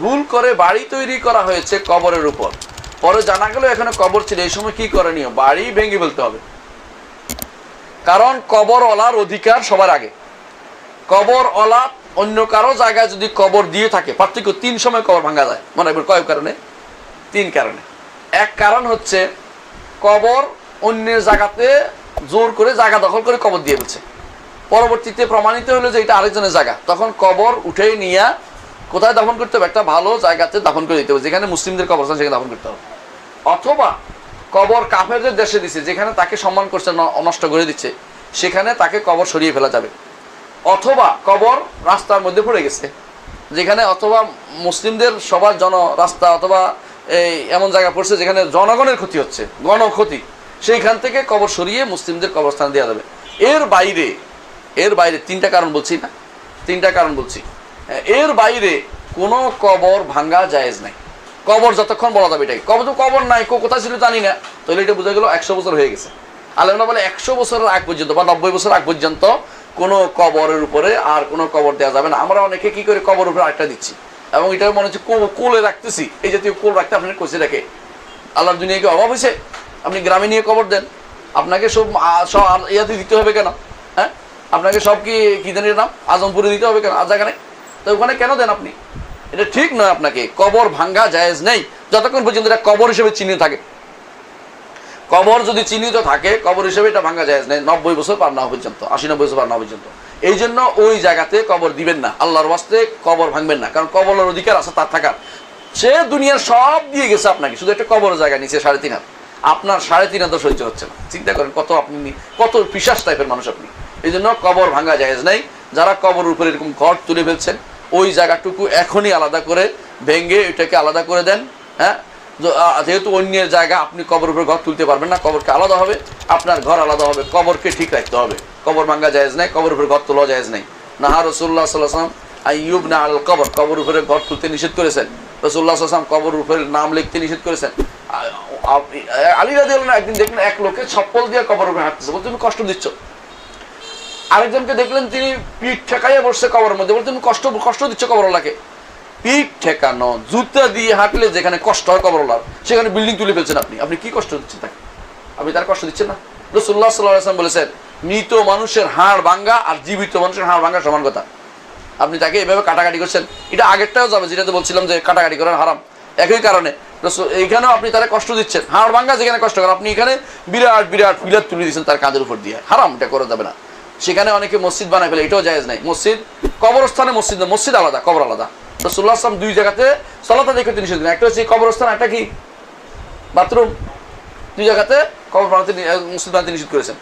ভুল করে বাড়ি তৈরি করা হয়েছে কবরের উপর। পরে জানা গেল এখানে কবর ছিল। এই সময় কি করণীয় বাড়ি ভেঙে ফেলতে হবে। কারণ কবরওয়ালার অধিকার সবার আগে। কবর অলা অন্য কারও জায়গায় যদি কবর দিয়ে থাকে, পার্থক্য তিন সময় কবর ভাঙা যায়। মনে রাখবেন কয়েক কারণে? তিন কারণে। এক কারণ হচ্ছে, কবর অন্যের জায়গাতে জোর করে জায়গা দখল করে কবর দিয়ে ফেলছে। পরবর্তীতে প্রমাণিত হলো যে এটা আরেকজনের জায়গা। তখন কবর উঠে নিয়ে কোথায় দাফন করতে হবে? একটা ভালো জায়গাতে দাফন করে দিতে হবে। যেখানে মুসলিমদের কবরস্থান, সেখানে দাফন করতে হবে। অথবা কবর কাফেরদের দেশে দিচ্ছে যেখানে তাকে সম্মান করছে, ন- নষ্ট করে দিচ্ছে, সেখানে তাকে কবর সরিয়ে ফেলা যাবে। অথবা কবর রাস্তার মধ্যে পড়ে গেছে, যেখানে অথবা মুসলিমদের সবার জন রাস্তা অথবা এই এমন জায়গা পড়ছে, যেখানে জনগণের ক্ষতি হচ্ছে, গণক্ষতি, সেইখান থেকে কবর সরিয়ে মুসলিমদের কবরস্থান দেওয়া যাবে। এর বাইরে এর বাইরে তিনটা কারণ বলছি না? তিনটা কারণ বলছি। এর বাইরে কোনো কবর ভাঙ্গা জায়েজ নাই। কবর যতক্ষণ বলা যাবে এটাই। কবর তো কবর নাই, কো কোথায় ছিল জানি না। তাহলে এটা বোঝা গেল একশো বছর হয়ে গেছে। আলমনা বলে একশো বছরের আগ পর্যন্ত বা নব্বই বছর আগ পর্যন্ত কোনো কবরের উপরে আর কোনো কবর দেওয়া যাবে না। আমরা অনেকে কি করে কবর উপরে আরেকটা দিচ্ছি? এবং এটা মনে হচ্ছে কোলে রাখতেছি। এই জাতীয় কোল রাখতে আপনার কষে রাখে আল্লাহর দুনিয়া কি অভাব হয়েছে? আপনি গ্রামে নিয়ে কবর দেন। আপনাকে সব সব ইয়াতে দিতে হবে কেন? হ্যাঁ? আপনাকে সব কি কি জানি নাম? আজমপুরে দিতে হবে কেন? আর জায়গা নেই? তো ওখানে কেন দেন আপনি? এটা ঠিক নয় আপনাকে। কবর ভাঙ্গা জায়েজ নেই। যতক্ষণ পর্যন্ত এটা কবর হিসেবে চিহ্নিত থাকে। কবর যদি চিহ্নিত থাকে, কবর হিসেবে এটা ভাঙ্গা জায়েজ নেই। নব্বই বছর পার না পর্যন্ত আশি নব্বই বছর পার না পর্যন্ত। এই জন্য ওই জায়গাতে কবর দিবেন না। আল্লাহর বাস্তে কবর ভাঙবেন না। কারণ কবরের অধিকার আছে তার থাকার। সে দুনিয়ার সব দিয়ে গেছে আপনাকে। শুধু একটা কবর জায়গা নিচে সাড়ে তিন হাত। আপনার সাড়ে তিন হাতও সহ্য হচ্ছে না। চিন্তা করেন কত আপনি কত পিসাস টাইপের মানুষ আপনি। এই জন্য কবর ভাঙা জায়েজ নাই। যারা কবর উপরে এরকম ঘর তুলে ফেলছেন ওই জায়গাটুকু এখনই আলাদা করে ভেঙে এটাকে আলাদা করে দেন হ্যাঁ? যেহেতু অন্যের জায়গা আপনি কবর উপরে ঘর তুলতে পারবেন না, কবরকে আলাদা হবে, আপনার ঘর আলাদা হবে, কবরকে ঠিক রাখতে হবে। কবর ভাঙ্গা জায়েজ নাই কবর উপরে ঘর তোলা জায়েজ নাই। নাহা রসুল্লাহ সাল্লাম আইয়ুব না আল কবর কবর উপরে ঘর তুলতে নিষেধ করেছেন। রসুল্লাহ সাল্লাম কবর উপরে নাম লিখতে নিষেধ করেছেন। আলী রাজি একদিন দেখলেন এক লোকে চপ্পল দিয়ে কবর উপরে হাঁটতেছে। বলতে তুমি কষ্ট দিচ্ছ। আরেকজনকে দেখলেন তিনি পিঠ ঠেকাইয়া বসছে কবরের মধ্যে। বলতে তুমি কষ্ট কষ্ট দিচ্ছ কবরওয়ালাকে? পিঠ ঠেকানো, জুতা দিয়ে হাঁটলে যেখানে কষ্ট হয় কবরওয়ালার, সেখানে বিল্ডিং তুলে ফেলছেন আপনি। আপনি কি কষ্ট দিচ্ছেন তাকে? আপনি তার কষ্ট দিচ্ছেন না? রসুল্লাহ সাল্লাহ বলেছেন মৃত মানুষের হাড় ভাঙ্গা আর জীবিত মানুষের হাড় ভাঙ্গা সমান কথা। আপনি তাকে এভাবে কাটাকাটি করছেন। এটা আগেরটাও যাবে, যেটাতে বলছিলাম যে কাটাকাটি করার হারাম। একই কারণে এইখানেও আপনি তারা কষ্ট দিচ্ছেন। হাড় ভাঙ্গা যেখানে কষ্ট করেন আপনি এখানে বিরাট বিরাট পিলার তুলে দিচ্ছেন তার কাঁধের উপর দিয়ে। হারাম, এটা করা যাবে না। সেখানে অনেকে মসজিদ বানায় ফেলে এটাও জায়েজ নাই। মসজিদ কবরস্থানে মসজিদ না, মসজিদ আলাদা কবর আলাদা। রসুল্লাহ আসলাম দুই জায়গাতে সলাতা দেখে তিনি শুধু একটা হচ্ছে কবরস্থান একটা কি? বাথরুম। দুই জায়গাতে কবর বানাতে মসজিদ বানাতে নিষেধ করেছেন।